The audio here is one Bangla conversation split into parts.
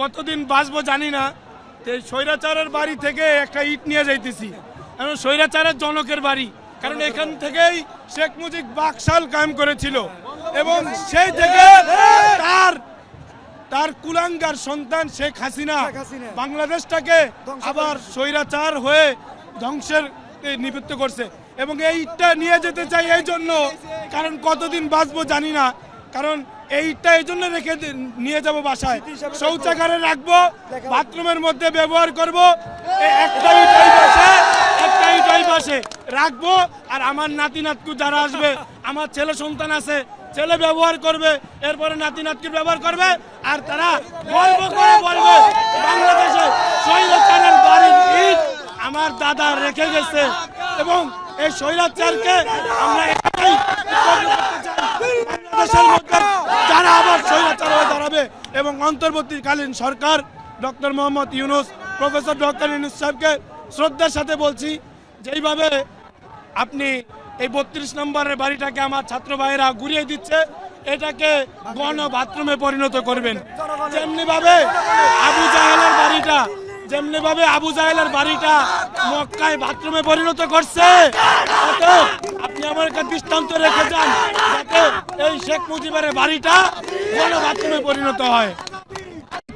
কতদিন বাঁচবো জানি না তো এই স্বৈরাচারের বাড়ি থেকে একটা ইট নিয়ে যাইতেছি। কারণ স্বৈরাচারের জনকের বাড়ি। কারণ এখান থেকেই শেখ মুজিব বাকশাল কায়েম করেছিল। এবং সেই থেকে তার তার কুলাঙ্গার সন্তান শেখ হাসিনা বাংলাদেশটাকে আবার। স্বৈরাচার হয়ে ধ্বংসের নিবৃত্ত করছে। এবং এই ইটটা নিয়ে যেতে চাই এই জন্য কারণ কতদিন বাঁচবো জানি না। কারণ এইটা এই জন্য রেখে নিয়ে যাব বাসায়। শৌচাগারে রাখব বাথরুমের মধ্যে ব্যবহার করব একটা পাশে একটা পাশে রাখব আর আমার নাতি নাতকু যারা আসবে আমার ছেলে সন্তান আছে ছেলে ব্যবহার করবে এরপরে নাতি নাতকুর ব্যবহার করবে আর তারা গল্প করে বলবে বাংলাদেশে স্বৈরাচারের বাড়ির ইট আমার দাদা রেখে গেছে। এবং এই স্বৈরাচারকে আমরা এটাই চাই। মধ্যে যারা আবার স্বৈরাচার হয়ে দাঁড়াবে এবং অন্তর্বর্তীকালীন সরকার, doctor Muhammad Yunus, professor doctor Yunus সাহেবকে শ্রদ্ধার সাথে বলছি, যেইভাবে আপনি এই বত্রিশ নম্বরের বাড়িটাকে আমার ছাত্র ভাইয়েরা ঘুরিয়ে দিচ্ছে, এটাকে গণ বাথরুমে পরিণত করবেন যেমনি ভাবে আবু জাহেলের বাড়িটা যেমনি ভাবে আবু জাহেলের বাড়িটা মক্কায় বাথরুমে পরিণত করছে আমার একটা দৃষ্টান্ত রেখে যান, যাতে এই শেখ মুজিবের বাড়িটা গণ বাথরুমে পরিণত হয়।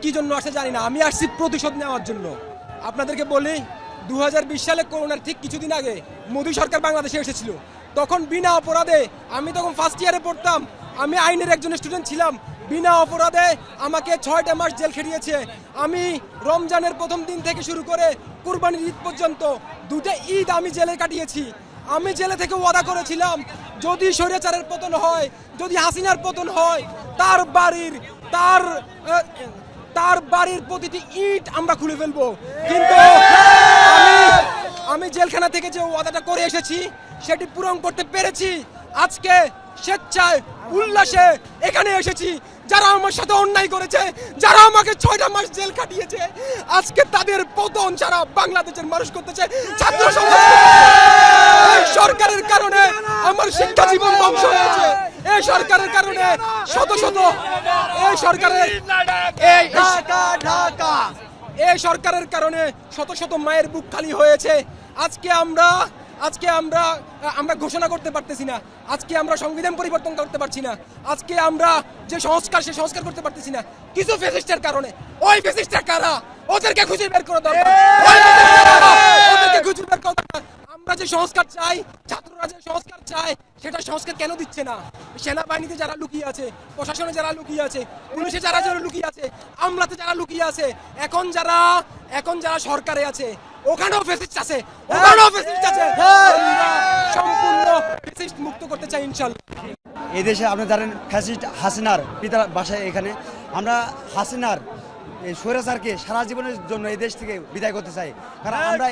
কি জন্য আসছে জানি না, আমি আসছি প্রতিশোধ নেওয়ার জন্য। আপনাদেরকে বলি দু হাজার বিশ সালে করোনার ঠিক কিছুদিন আগে মোদী সরকার বাংলাদেশে এসেছিল। তখন বিনা অপরাধে আমি তখন ফার্স্ট ইয়ারে পড়তাম, আমি আইনের একজন স্টুডেন্ট ছিলাম। বিনা অপরাধে আমাকে ছয়টা মাস জেল খেটিয়েছে। আমি রমজানের প্রথম দিন থেকে শুরু করে কুরবানির ঈদ পর্যন্ত দুটো ঈদ আমি জেলে কাটিয়েছি। আমি জেলে থেকে ওয়াদা করেছিলাম, যদি স্বৈরাচারের পতন হয়, যদি হাসিনার পতন হয়, তার বাড়ির, তার তার বাড়ির প্রতিটি ইট আমরা খুলে ফেলব। কিন্তু আমি জেলখানা থেকে যে ওয়াদাটা করে এসেছি, সেটি পূরণ করতে পেরেছি। আজকে স্বেচ্ছায়, উল্লাসে এখানে এসেছি। যারা আমার সাথে অন্যায় করেছে, যারা আমাকে ছয়টা মাস জেল কাটিয়েছে, আজকে তাদের পতন যারা বাংলাদেশের মানুষ করতেছে। ছাত্র সমাজ সরকারের কারণে আমার শিক্ষা জীবন ধ্বংস হয়েছে। এই সরকারের কারণে শত শত এই সরকারের এই ঢাকা এই সরকারের কারণে শত শত মায়ের বুক খালি হয়েছে। আজকে আমরা আজকে আমরা আমরা ঘোষণা করতে পারতেছি না। আজকে আমরা সংবিধান পরিবর্তন করতে পারছি না। আজকে আমরা যে সংস্কার সে সংস্কার করতে পারতেছি না। কিছু ফেসিস্টের কারণে। ওই ফেসিস্টের কারা? ওদেরকে খুঁজে বের করে দরকার? ওদেরকে খুঁজে বের করা দরকার। আমরা যে সংস্কার চাই ছাত্ররা যে সংস্কার চায় সেটা সংস্কার কেন দিচ্ছে না? সেনাবাহিনীতে যারা লুকিয়ে আছে প্রশাসনে যারা লুকিয়ে আছে পুলিশে যারা যারা লুকিয়ে আছে আমলাতে যারা লুকিয়ে আছে এখন যারা এখন যারা সরকারে আছে ওখানেও ফেসিস্ট আছে ওখানেও ফেসিস্ট আছে। আমরা সম্পূর্ণ ফেসিস্ট মুক্ত করতে চাই ইনশাল্লাহ। এই দেশে আপনি জানেন ফ্যাসিস্ট হাসিনার পিতার বাসায় এখানে আমরা হাসিনার এই স্বৈরাচারকে সারা জীবনের জন্য এই দেশ থেকে বিদায় করতে চাই। কারণ আমরা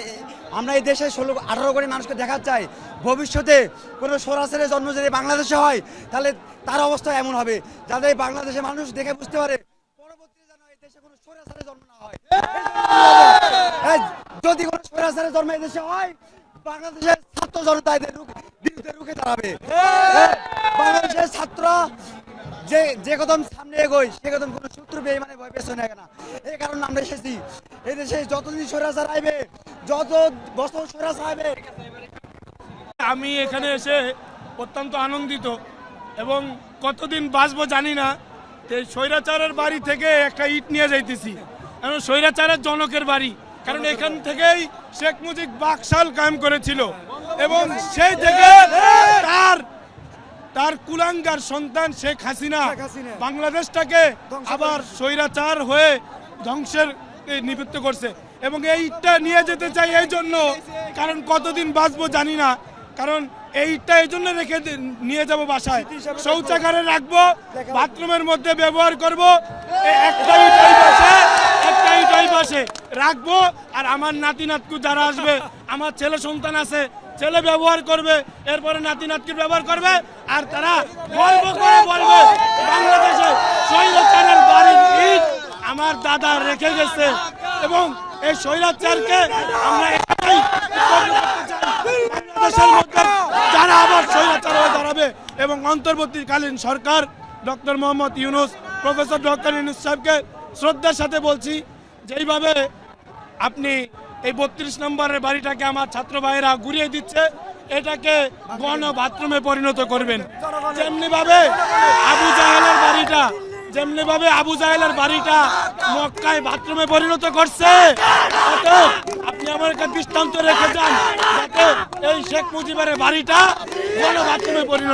আমরা এই দেশে ষোলো আঠারো কোটি মানুষকে দেখাতে চাই। ভবিষ্যতে কোনো স্বৈরাচারের জন্ম যদি বাংলাদেশে হয় তাহলে তার অবস্থা এমন হবে। যাতে বাংলাদেশের মানুষ দেখে বুঝতে পারে পরবর্তীতে যেন এই দেশে কোনো স্বৈরাচারের জন্ম না হয়। যদি কোনো স্বৈরাচারের জন্ম এই দেশে হয় বাংলাদেশের ছাত্র জনতা এদের রুখে- বিরুদ্ধে রুখে দাঁড়াবে। বাংলাদেশের ছাত্ররা যে যে কদম সামনে এগোয়, সে কদম কোনো শত্রু বেইমানে ভয় পেছনে না। এই কারণে আমরা এসেছি। এই দেশে যতদিন স্বৈরাচার আইবে যত বছর স্বৈরাচার আইবে আমি এখানে এসে অত্যন্ত আনন্দিত এবং কতদিন বাঁচবো জানি না তো স্বৈরাচারের বাড়ি থেকে একটা ইট নিয়ে যাইতেছি। কারণ স্বৈরাচারের জনকের বাড়ি। কারণ এখান থেকেই শেখ মুজিব বাকশাল কায়েম করেছিল। এবং সেই থেকে তার তার কুলাঙ্গার সন্তান শেখ হাসিনা। বাংলাদেশটাকে আবার। স্বৈরাচার হয়ে ধ্বংসের নিবৃত্ত করছে। এবং এই ইটটা নিয়ে যেতে চাই এই জন্য কারণ কতদিন বাঁচবো জানি না। কারণ এই ইটটা এই জন্য রেখে নিয়ে যাব বাসায়। শৌচাগারে রাখব বাথরুমের মধ্যে ব্যবহার করব। এই পাশে রাখব। আর আমার নাতি নাতকু যারা আসবে, আমার ছেলে সন্তান আছে, ছেলে ব্যবহার করবে, এরপরে নাতি নাতকুর ব্যবহার করবে, আর তারা গর্ব করে বলবে। বাংলাদেশে স্বৈরাচারের বাড়ির ইট আমার দাদা রেখে গেছে। এবং এই স্বৈরাচারকে আমরা এটাই। বাংলাদেশের মধ্যে যারা আবার স্বৈরাচার হয়ে দাঁড়াবে এবং অন্তর্বর্তীকালীন সরকার, doctor Muhammad Yunus, professor doctor Yunus সাহেবকে শ্রদ্ধার সাথে বলছি যেইভাবে আপনি এই বত্রিশ নম্বরের বাড়িটাকে আমার ছাত্র ভাইয়েরা ঘুরিয়ে দিচ্ছে, এটাকে গণ বাথরুমে পরিণত করবেন। যেমনি ভাবে আবু জাহেলের বাড়িটা যেমনি ভাবে আবু জাহেলের বাড়িটা মক্কায় বাথরুমে পরিণত করছে আপনি আমার একটা দৃষ্টান্ত রেখে যান এই শেখ মুজিবের বাড়িটা গণ বাথরুমে পরিণত